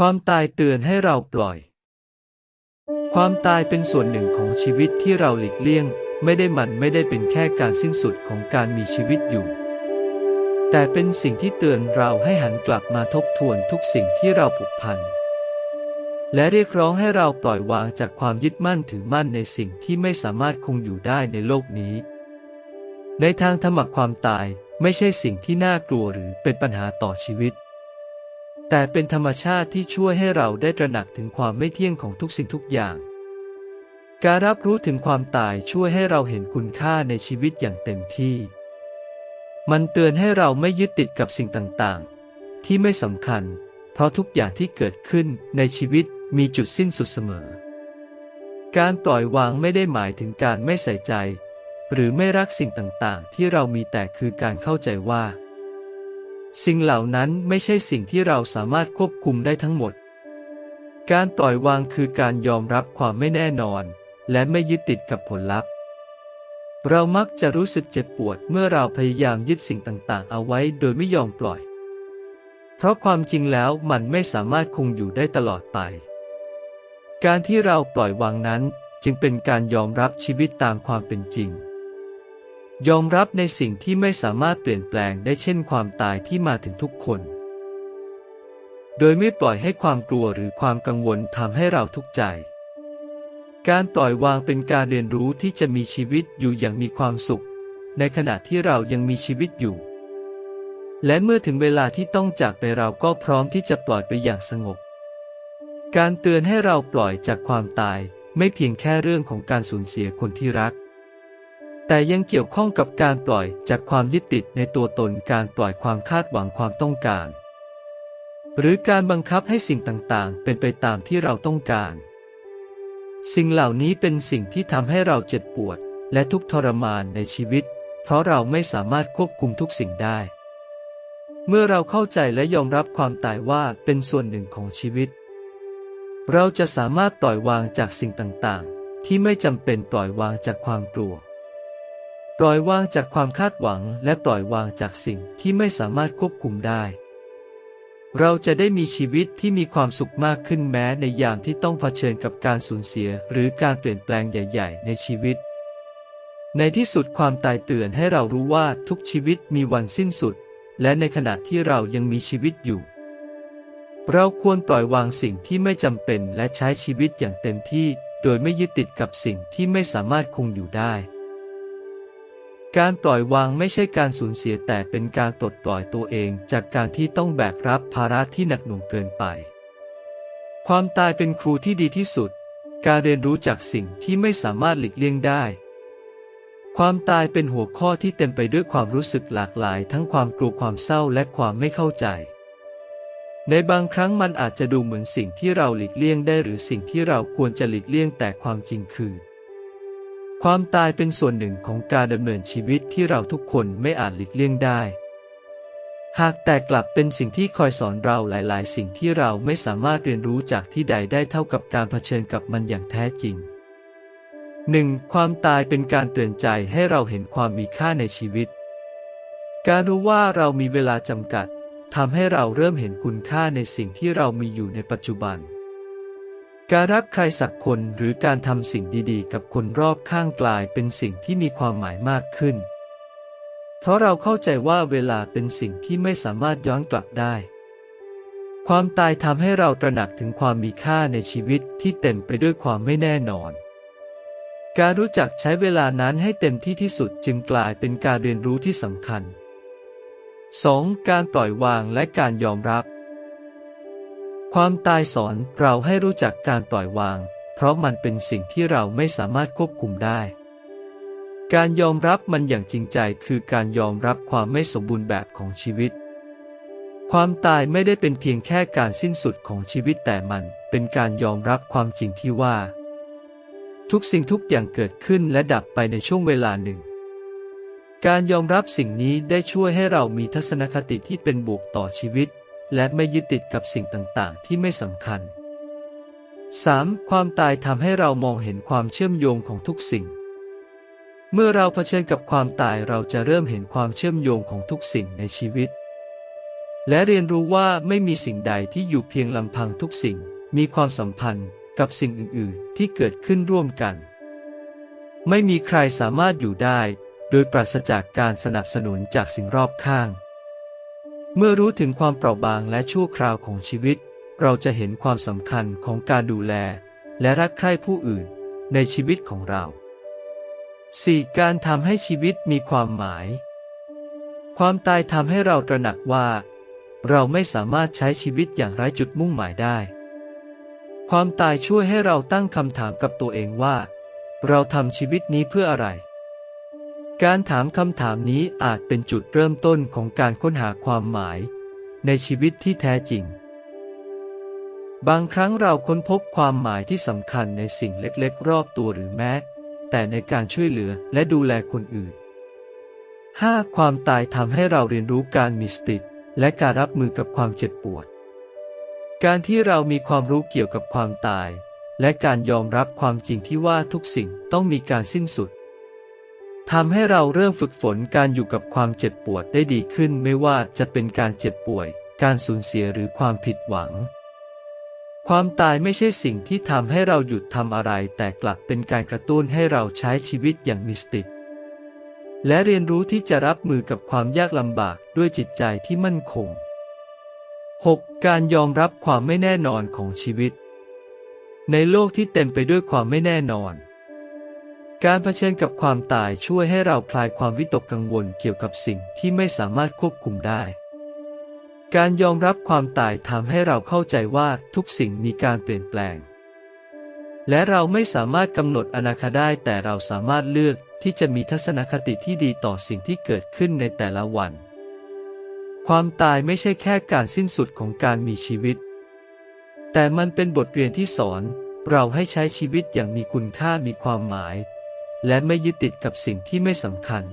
ความตายเตือนให้เราปล่อย ความตายเป็นส่วนหนึ่งของชีวิตที่เราหลีกเลี่ยง ไม่ได้มันไม่ได้เป็นแค่การสิ้นสุดของการมีชีวิตอยู่ แต่เป็นสิ่งที่เตือนเราให้หันกลับมาทบทวนทุกสิ่งที่เราผูกพัน และเรียกร้องให้เราปล่อยวางจากความยึดมั่นถือมั่นในสิ่งที่ไม่สามารถคงอยู่ได้ในโลกนี้ ในทางธรรมความตายไม่ใช่สิ่งที่น่ากลัวหรือเป็นปัญหาต่อชีวิต แต่เป็นธรรมชาติที่ช่วยให้เราได้ตระหนักถึงความไม่เที่ยงของทุกสิ่งทุกอย่าง การรับรู้ถึงความตายช่วยให้เราเห็นคุณค่าในชีวิตอย่างเต็มที่ มันเตือนให้เราไม่ยึดติดกับสิ่งต่างๆ ที่ไม่สำคัญ เพราะทุกอย่างที่เกิดขึ้นในชีวิตมีจุดสิ้นสุดเสมอ การปล่อยวางไม่ได้หมายถึงการไม่ใส่ใจ หรือไม่รักสิ่งต่างๆ ที่เรามีแต่คือการเข้าใจว่า สิ่งเหล่านั้นไม่ใช่สิ่งที่เราสามารถควบคุมได้ทั้งหมด การปล่อยวางคือการยอมรับความไม่แน่นอน และไม่ยึดติดกับผลลัพธ์ เรามักจะรู้สึกเจ็บปวดเมื่อเราพยายามยึดสิ่งต่างๆ เอาไว้โดยไม่ยอมปล่อย เพราะความจริงแล้วมันไม่สามารถคงอยู่ได้ตลอดไป การที่เราปล่อยวางนั้นจึงเป็นการยอมรับชีวิตตามความเป็นจริง ยอมรับในสิ่งที่ไม่สามารถเปลี่ยนแปลงได้เช่นความตายที่มาถึงทุกคน โดยไม่ปล่อยให้ความกลัวหรือความกังวลทำให้เราทุกข์ใจ การปล่อยวางเป็นการเรียนรู้ที่จะมีชีวิตอยู่อย่างมีความสุข ในขณะที่เรายังมีชีวิตอยู่ และเมื่อถึงเวลาที่ต้องจากไปเราก็พร้อมที่จะปล่อยไปอย่างสงบ การเตือนให้เราปล่อยจากความตายไม่เพียงแค่เรื่องของการสูญเสียคนที่รัก แต่ยังเกี่ยวข้องกับการปล่อยจากความยึดติดในตัวตนการปล่อยความคาดหวังความต้องการ หรือการบังคับให้สิ่งต่างๆ เป็นไปตามที่เราต้องการ สิ่งเหล่านี้เป็นสิ่งที่ทำให้เราเจ็บปวด และทุกทรมานในชีวิต เพราะเราไม่สามารถควบคุมทุกสิ่งได้ เมื่อเราเข้าใจและยอมรับความตายว่าเป็นส่วนหนึ่งของชีวิต เราจะสามารถปล่อยวางจากสิ่งต่างๆ ที่ไม่จำเป็นปล่อยวางจากความกลัว ปล่อยวางจากความคาดหวังและปล่อยวางจากสิ่งที่ไม่สามารถควบคุมได้ เราจะได้มีชีวิตที่มีความสุขมากขึ้นแม้ในยามที่ต้องเผชิญกับการสูญเสียหรือการเปลี่ยนแปลงใหญ่ ๆ ในชีวิต ในที่สุดความตายเตือนให้เรารู้ว่าทุกชีวิตมีวันสิ้นสุด และในขณะที่เรายังมีชีวิตอยู่ เราควรปล่อยวางสิ่งที่ไม่จำเป็นและใช้ชีวิตอย่างเต็มที่ โดยไม่ยึดติดกับสิ่งที่ไม่สามารถคงอยู่ได้ การปล่อยวางไม่ใช่การสูญเสียแต่เป็นการปลดปล่อยตัวเอง จากการที่ต้องแบกรับภาระที่หนักหน่วงเกินไป ความตายเป็นครูที่ดีที่สุด การเรียนรู้จากสิ่งที่ไม่สามารถหลีกเลี่ยงได้ ความตายเป็นหัวข้อที่เต็มไปด้วยความรู้สึกหลากหลาย ทั้งความกลัวความเศร้าและความไม่เข้าใจ ในบางครั้งมันอาจจะดูเหมือนสิ่งที่เราหลีกเลี่ยงได้หรือสิ่งที่เราควรจะหลีกเลี่ยงแต่ความจริงคือ ความตายเป็นส่วนหนึ่งของการดำเนินชีวิตที่เราทุกคนไม่อาจหลีกเลี่ยงได้ หากแต่กลับเป็นสิ่งที่คอยสอนเราหลาย ๆ สิ่งที่เราไม่สามารถเรียนรู้จากที่ใดได้เท่ากับการเผชิญกับมันอย่างแท้จริง 1. ความตายเป็นการเตือนใจให้เราเห็นความมีค่าในชีวิต การรู้ว่าเรามีเวลาจำกัดทำให้เราเริ่มเห็นคุณค่าในสิ่งที่เรามีอยู่ในปัจจุบัน การรักใครสักคนหรือการทำสิ่งดีๆ กับคนรอบข้างกลายเป็นสิ่งที่มีความหมายมากขึ้น เพราะเราเข้าใจว่าเวลาเป็นสิ่งที่ไม่สามารถย้อนกลับได้ ความตายทำให้เราตระหนักถึงความมีค่าในชีวิตที่เต็มไปด้วยความไม่แน่นอน การรู้จักใช้เวลานั้นให้เต็มที่ที่สุดจึงกลายเป็นการเรียนรู้ที่สำคัญ 2. การปล่อยวางและการยอมรับ ความตายสอนเราให้รู้จักการปล่อยวาง เพราะมันเป็นสิ่งที่เราไม่สามารถควบคุมได้ การยอมรับมันอย่างจริงใจคือการยอมรับความไม่สมบูรณ์แบบของชีวิต ความตายไม่ได้เป็นเพียงแค่การสิ้นสุดของชีวิตแต่มันเป็นการยอมรับความจริงที่ว่า ทุกสิ่งทุกอย่างเกิดขึ้นและดับไปในช่วงเวลาหนึ่งการยอมรับสิ่งนี้ได้ช่วยให้เรามีทัศนคติที่เป็นบวกต่อชีวิต และไม่ยึดติดกับสิ่งต่างๆ ที่ไม่สำคัญ 3. ความตายทำให้เรามองเห็นความเชื่อมโยงของทุกสิ่ง เมื่อเราเผชิญกับความตายเราจะเริ่มเห็นความเชื่อมโยงของทุกสิ่งในชีวิต และเรียนรู้ว่าไม่มีสิ่งใดที่อยู่เพียงลำพังทุกสิ่ง มีความสัมพันธ์กับสิ่งอื่นๆ ที่เกิดขึ้นร่วมกัน ไม่มีใครสามารถอยู่ได้ โดยปราศจากการสนับสนุนจากสิ่งรอบข้าง เมื่อรู้ถึงความเปราะบางและชั่วคราวของชีวิต เราจะเห็นความสำคัญของการดูแล และรักใคร่ผู้อื่นในชีวิตของเรา 4. การทำให้ชีวิตมีความหมาย ความตายทำให้เราตระหนักว่า เราไม่สามารถใช้ชีวิตอย่างไร้จุดมุ่งหมายได้ ความตายช่วยให้เราตั้งคำถามกับตัวเองว่า เราทำชีวิตนี้เพื่ออะไร การถามคำถามนี้อาจเป็นจุดเริ่มต้นของการค้นหาความหมาย ในชีวิตที่แท้จริง บางครั้งเราค้นพบความหมายที่สำคัญในสิ่งเล็กๆ รอบตัวหรือแม้ แต่ในการช่วยเหลือและดูแลคนอื่น 5. ความตายทำให้เราเรียนรู้การมีสติและการรับมือกับความเจ็บปวด การที่เรามีความรู้เกี่ยวกับความตาย และการยอมรับความจริงที่ว่าทุกสิ่งต้องมีการสิ้นสุด ทำให้เราเริ่มฝึกฝนการอยู่กับความเจ็บปวดได้ดีขึ้นไม่ว่าจะเป็นการเจ็บป่วย การสูญเสียหรือความผิดหวัง ความตายไม่ใช่สิ่งที่ทำให้เราหยุดทำอะไร แต่กลับเป็นการกระตุ้นให้เราใช้ชีวิตอย่างมีสติและเรียนรู้ที่จะรับมือกับความยากลำบากด้วยจิตใจที่มั่นคง 6. การยอมรับความไม่แน่นอนของชีวิต ในโลกที่เต็มไปด้วยความไม่แน่นอน การเผชิญกับความตายช่วยให้เราคลายความวิตกกังวลเกี่ยวกับสิ่งที่ไม่สามารถควบคุมได้ การยอมรับความตายทำให้เราเข้าใจว่าทุกสิ่งมีการเปลี่ยนแปลง และเราไม่สามารถกำหนดอนาคตได้ แต่เราสามารถเลือกที่จะมีทัศนคติที่ดีต่อสิ่งที่เกิดขึ้นในแต่ละวัน ความตายไม่ใช่แค่การสิ้นสุดของการมีชีวิต แต่มันเป็นบทเรียนที่สอน เราให้ใช้ชีวิตอย่างมีคุณค่ามีความหมาย และไม่ยึดติดกับสิ่งที่ไม่สำคัญ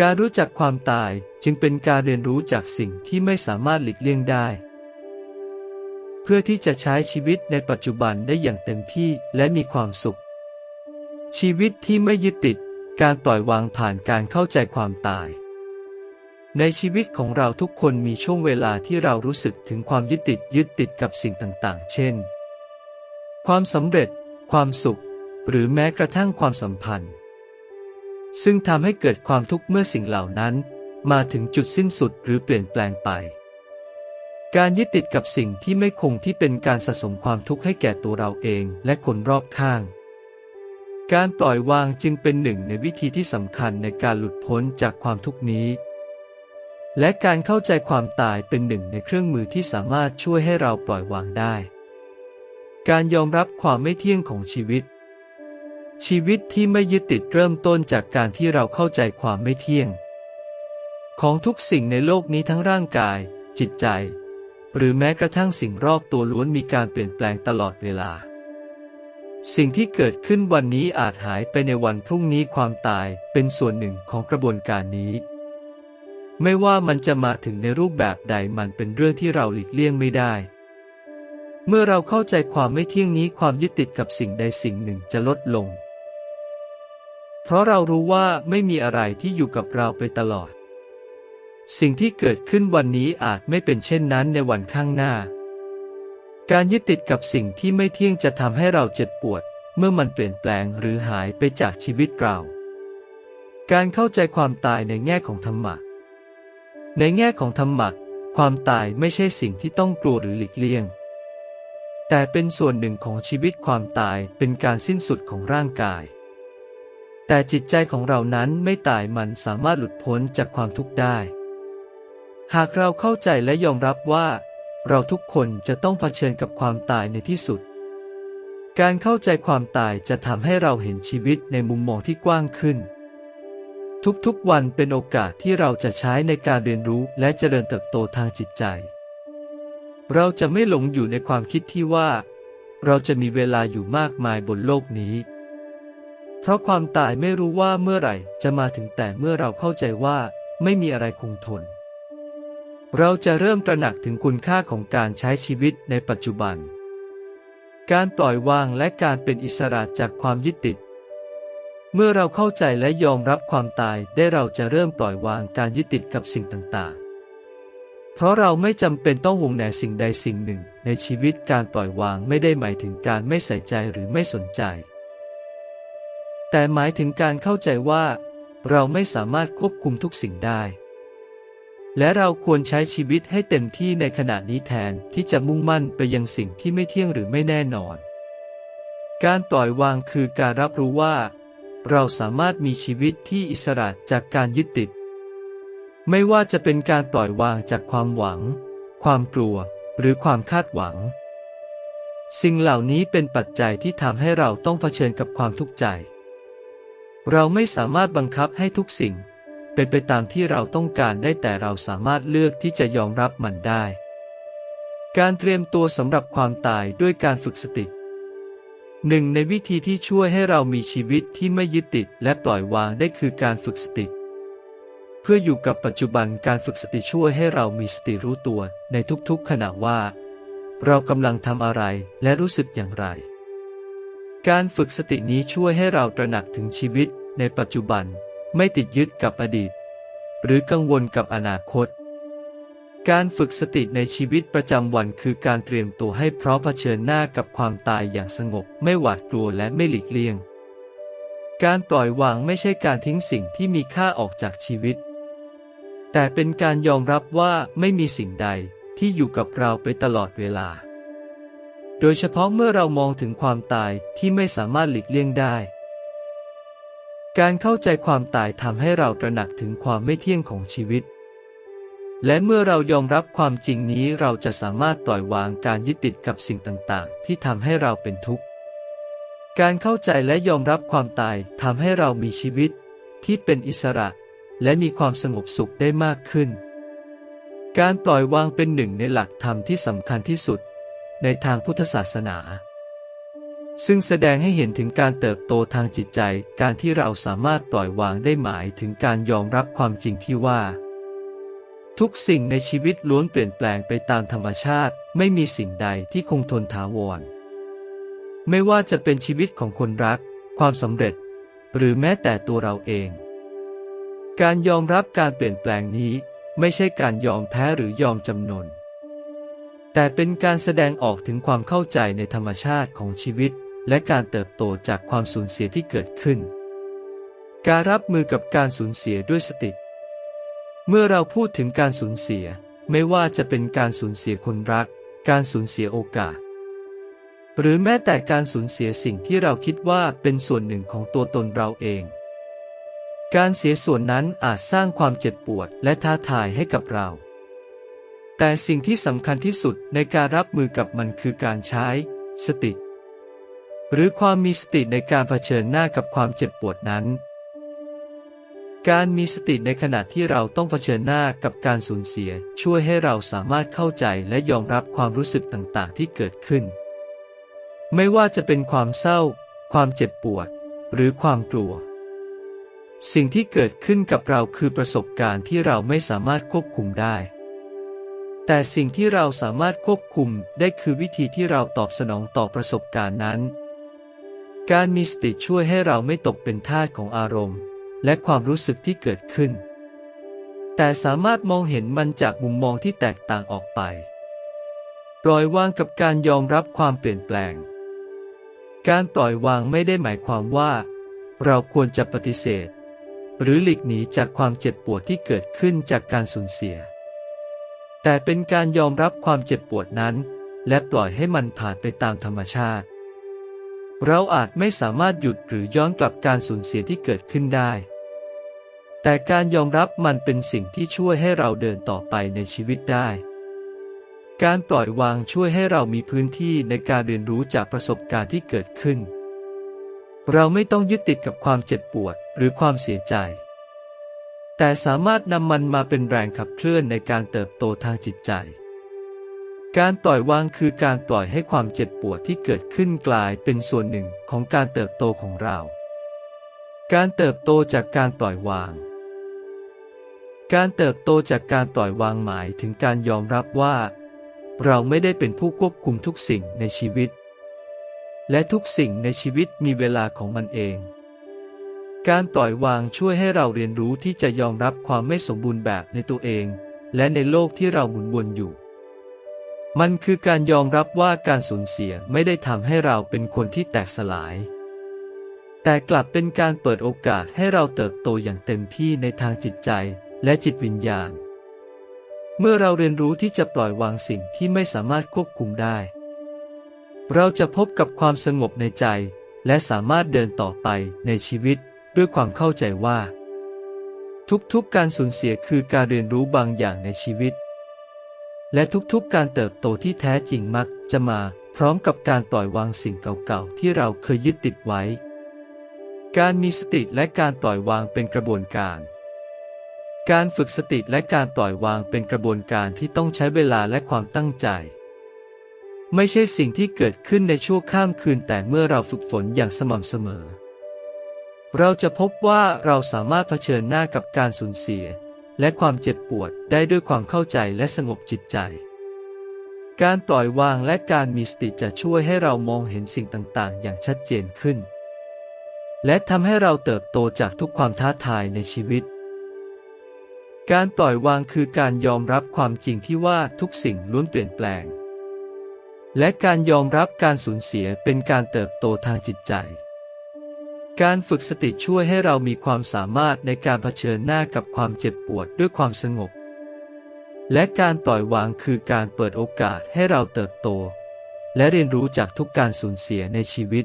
การรู้จักความตายจึงเป็นการเรียนรู้จากสิ่งที่ไม่สามารถหลีกเลี่ยงได้ เพื่อที่จะใช้ชีวิตในปัจจุบันได้อย่างเต็มที่และมีความสุข ชีวิตที่ไม่ยึดติด การปล่อยวางผ่านการเข้าใจความตาย ในชีวิตของเราทุกคนมีช่วงเวลาที่เรารู้สึกถึงความยึดติดยึดติดกับสิ่งต่างๆ เช่น ความสำเร็จ ความสุข หรือแม้กระทั่งความสัมพันธ์ ซึ่งทำให้เกิดความทุกข์เมื่อสิ่งเหล่านั้น มาถึงจุดสิ้นสุดหรือเปลี่ยนแปลงไป การยึดติดกับสิ่งที่ไม่คงที่เป็นการสะสมความทุกข์ให้แก่ตัวเราเองและคนรอบข้าง การปล่อยวางจึงเป็นหนึ่งในวิธีที่สำคัญในการหลุดพ้นจากความทุกข์นี้และการเข้าใจความตายเป็นหนึ่งในเครื่องมือที่สามารถช่วยให้เราปล่อยวางได้ การยอมรับความไม่เที่ยงของชีวิต ชีวิตที่ไม่ยึดติดเริ่มต้นจากการที่เราเข้าใจความไม่เที่ยง ของทุกสิ่งในโลกนี้ทั้งร่างกาย จิตใจ หรือแม้กระทั่งสิ่งรอบตัวล้วนมีการเปลี่ยนแปลงตลอดเวลา สิ่งที่เกิดขึ้นวันนี้อาจหายไปในวันพรุ่งนี้ความตายเป็นส่วนหนึ่งของกระบวนการนี้ ไม่ว่ามันจะมาถึงในรูปแบบใดมันเป็นเรื่องที่เราหลีกเลี่ยงไม่ได้เมื่อเราเข้าใจความไม่เที่ยงนี้ความยึดติดกับสิ่งใดสิ่งหนึ่งจะลดลง เพราะเรารู้ว่าไม่มีอะไรที่อยู่กับเราไปตลอด สิ่งที่เกิดขึ้นวันนี้อาจไม่เป็นเช่นนั้นในวันข้างหน้า การยึดติดกับสิ่งที่ไม่เที่ยงจะทำให้เราเจ็บปวด เมื่อมันเปลี่ยนแปลงหรือหายไปจากชีวิตเรา การเข้าใจความตายในแง่ของธรรมะ ในแง่ของธรรมะความตายไม่ใช่สิ่งที่ต้องกลัวหรือหลีกเลี่ยง แต่เป็นส่วนหนึ่งของชีวิตความตายเป็นการสิ้นสุดของร่างกาย แต่จิตใจของเรานั้นไม่ตายมันสามารถหลุดพ้นจากความทุกข์ได้ หากเราเข้าใจและยอมรับว่า เราทุกคนจะต้องเผชิญกับความตายในที่สุด การเข้าใจความตายจะทำให้เราเห็นชีวิตในมุมมองที่กว้างขึ้น ทุกๆวันเป็นโอกาสที่เราจะใช้ในการเรียนรู้และเจริญเติบโตทางจิตใจ เราจะไม่หลงอยู่ในความคิดที่ว่า เราจะมีเวลาอยู่มากมายบนโลกนี้ เพราะความตายไม่รู้ว่าเมื่อไหร่จะมาถึงแต่เมื่อเราเข้าใจว่าไม่มีอะไรคงทน เราจะเริ่มตระหนักถึงคุณค่าของการใช้ชีวิตในปัจจุบัน การปล่อยวางและการเป็นอิสระจากความยึดติด เมื่อเราเข้าใจและยอมรับความตายได้เราจะเริ่มปล่อยวางการยึดติดกับสิ่งต่างๆ เพราะเราไม่จำเป็นต้องหวงแหนสิ่งใดสิ่งหนึ่ง ในชีวิตการปล่อยวางไม่ได้หมายถึงการไม่ใส่ใจหรือไม่สนใจ แต่หมายถึงการเข้าใจว่า เราไม่สามารถควบคุมทุกสิ่งได้ และเราควรใช้ชีวิตให้เต็มที่ในขณะนี้แทนที่จะมุ่งมั่นไปยังสิ่งที่ไม่เที่ยงหรือไม่แน่นอน การปล่อยวางคือการรับรู้ว่า เราสามารถมีชีวิตที่อิสระจากการยึดติด ไม่ว่าจะเป็นการปล่อยวางจากความหวัง ความกลัว หรือความคาดหวัง สิ่งเหล่านี้เป็นปัจจัยที่ทำให้เราต้องเผชิญกับความทุกข์ใจ เราไม่สามารถบังคับให้ทุกสิ่ง เป็นไปตามที่เราต้องการได้แต่เราสามารถเลือกที่จะยอมรับมันได้ การเตรียมตัวสำหรับความตายด้วยการฝึกสติหนึ่งในวิธีที่ช่วยให้เรามีชีวิตที่ไม่ยึดติดและปล่อยวางได้คือการฝึกสติ เพื่ออยู่กับปัจจุบันการฝึกสติช่วยให้เรามีสติรู้ตัวในทุกๆขณะว่า เรากำลังทำอะไรและรู้สึกอย่างไร การฝึกสตินี้ช่วยให้เราตระหนักถึงชีวิต ในปัจจุบัน ไม่ติดยึดกับอดีต หรือกังวลกับอนาคต การฝึกสติในชีวิตประจำวันคือการเตรียมตัวให้พร้อมเผชิญหน้ากับความตายอย่างสงบ ไม่หวาดกลัวและไม่หลีกเลี่ยง การปล่อยวางไม่ใช่การทิ้งสิ่งที่มีค่าออกจากชีวิต แต่เป็นการยอมรับว่าไม่มีสิ่งใดที่อยู่กับเราไปตลอดเวลา โดยเฉพาะเมื่อเรามองถึงความตายที่ไม่สามารถหลีกเลี่ยงได้ การเข้าใจความตายทำให้เราตระหนักถึงความไม่เที่ยงของชีวิต และเมื่อเรายอมรับความจริงนี้เราจะสามารถปล่อยวางการยึดติดกับสิ่งต่างๆ ที่ทำให้เราเป็นทุกข์ การเข้าใจและยอมรับความตายทำให้เรามีชีวิตที่เป็นอิสระ และมีความสงบสุขได้มากขึ้น การปล่อยวางเป็นหนึ่งในหลักธรรมที่สำคัญที่สุด ในทางพุทธศาสนา ซึ่งแสดงให้เห็นถึงการเติบโตทางจิตใจ การที่เราสามารถปล่อยวางได้หมายถึงการยอมรับความจริงที่ว่า ทุกสิ่งในชีวิตล้วนเปลี่ยนแปลงไปตามธรรมชาติ ไม่มีสิ่งใดที่คงทนถาวร ไม่ว่าจะเป็นชีวิตของคนรัก ความสำเร็จ หรือแม้แต่ตัวเราเอง การยอมรับการเปลี่ยนแปลงนี้ ไม่ใช่การยอมแพ้หรือยอมจำนน แต่เป็นการแสดงออกถึงความเข้าใจในธรรมชาติของชีวิต และการเติบโตจากความสูญเสียที่เกิดขึ้น การรับมือกับการสูญเสียด้วยสติ เมื่อเราพูดถึงการสูญเสีย ไม่ว่าจะเป็นการสูญเสียคนรัก การสูญเสียโอกาส หรือแม้แต่การสูญเสียสิ่งที่เราคิดว่าเป็นส่วนหนึ่งของตัวตนเราเอง การเสียส่วนนั้นอาจสร้างความเจ็บปวดและท้าทายให้กับเราแต่สิ่งที่สำคัญที่สุดในการรับมือกับมันคือการใช้ สติ หรือความมีสติในการเผชิญหน้ากับความเจ็บปวดนั้น การมีสติในขณะที่เราต้องเผชิญหน้ากับการสูญเสีย ช่วยให้เราสามารถเข้าใจและยอมรับความรู้สึกต่างๆ ที่เกิดขึ้น ไม่ว่าจะเป็นความเศร้า ความเจ็บปวด หรือความกลัว สิ่งที่เกิดขึ้นกับเราคือประสบการณ์ที่เราไม่สามารถควบคุมได้แต่สิ่งที่เราสามารถควบคุมได้คือวิธีที่เราตอบสนองต่อประสบการณ์นั้น การมีสติช่วยให้เราไม่ตกเป็นทาสของอารมณ์ และความรู้สึกที่เกิดขึ้น แต่สามารถมองเห็นมันจากมุมมองที่แตกต่างออกไป ปล่อยวางกับการยอมรับความเปลี่ยนแปลง การปล่อยวางไม่ได้หมายความว่า เราควรจะปฏิเสธ หรือหลีกหนีจากความเจ็บปวดที่เกิดขึ้นจากการสูญเสีย แต่เป็นการยอมรับความเจ็บปวดนั้น และปล่อยให้มันผ่านไปตามธรรมชาติ เราอาจไม่สามารถหยุดหรือย้อนกลับการสูญเสียที่เกิดขึ้นได้ แต่การยอมรับมันเป็นสิ่งที่ช่วยให้เราเดินต่อไปในชีวิตได้ การปล่อยวางช่วยให้เรามีพื้นที่ในการเรียนรู้จากประสบการณ์ที่เกิดขึ้น เราไม่ต้องยึดติดกับความเจ็บปวดหรือความเสียใจ แต่สามารถนำมันมาเป็นแรงขับเคลื่อนในการเติบโตทางจิตใจ การปล่อยวางคือการปล่อยให้ความเจ็บปวดที่เกิดขึ้นกลายเป็นส่วนหนึ่งของการเติบโตของเรา การเติบโตจากการปล่อยวาง การเติบโตจากการปล่อยวางหมายถึงการยอมรับว่า เราไม่ได้เป็นผู้ควบคุมทุกสิ่งในชีวิต และทุกสิ่งในชีวิตมีเวลาของมันเอง การปล่อยวางช่วยให้เราเรียนรู้ที่จะยอมรับความไม่สมบูรณ์แบบในตัวเอง และในโลกที่เราหมุนวนอยู่ มันคือการยอมรับว่าการสูญเสียไม่ได้ทำให้เราเป็นคนที่แตกสลาย แต่กลับเป็นการเปิดโอกาสให้เราเติบโตอย่างเต็มที่ในทางจิตใจและจิตวิญญาณ เมื่อเราเรียนรู้ที่จะปล่อยวางสิ่งที่ไม่สามารถควบคุมได้ เราจะพบกับความสงบในใจ และสามารถเดินต่อไปในชีวิตด้วยความเข้าใจว่า ทุกๆการสูญเสียคือการเรียนรู้บางอย่างในชีวิต และทุกๆการเติบโตที่แท้จริงมักจะมาพร้อมกับการปล่อยวางสิ่งเก่าๆที่เราเคยยึดติดไว้ การมีสติและการปล่อยวางเป็นกระบวนการ การฝึกสติและการปล่อยวางเป็นกระบวนการที่ต้องใช้เวลาและความตั้งใจ ไม่ใช่สิ่งที่เกิดขึ้นในชั่วข้ามคืนแต่เมื่อเราฝึกฝนอย่างสม่ำเสมอ เราจะพบว่าเราสามารถเผชิญหน้ากับการสูญเสีย และความเจ็บปวดได้ด้วยความเข้าใจและสงบจิตใจ การปล่อยวางและการมีสติจะช่วยให้เรามองเห็นสิ่งต่างๆ อย่างชัดเจนขึ้น และทำให้เราเติบโตจากทุกความท้าทายในชีวิต การปล่อยวางคือการยอมรับความจริงที่ว่าทุกสิ่งล้วนเปลี่ยนแปลง และการยอมรับการสูญเสียเป็นการเติบโตทางจิตใจ การฝึกสติช่วยให้เรามีความสามารถในการเผชิญหน้ากับความเจ็บปวดด้วยความสงบ และการปล่อยวางคือการเปิดโอกาสให้เราเติบโต และเรียนรู้จากทุกการสูญเสียในชีวิต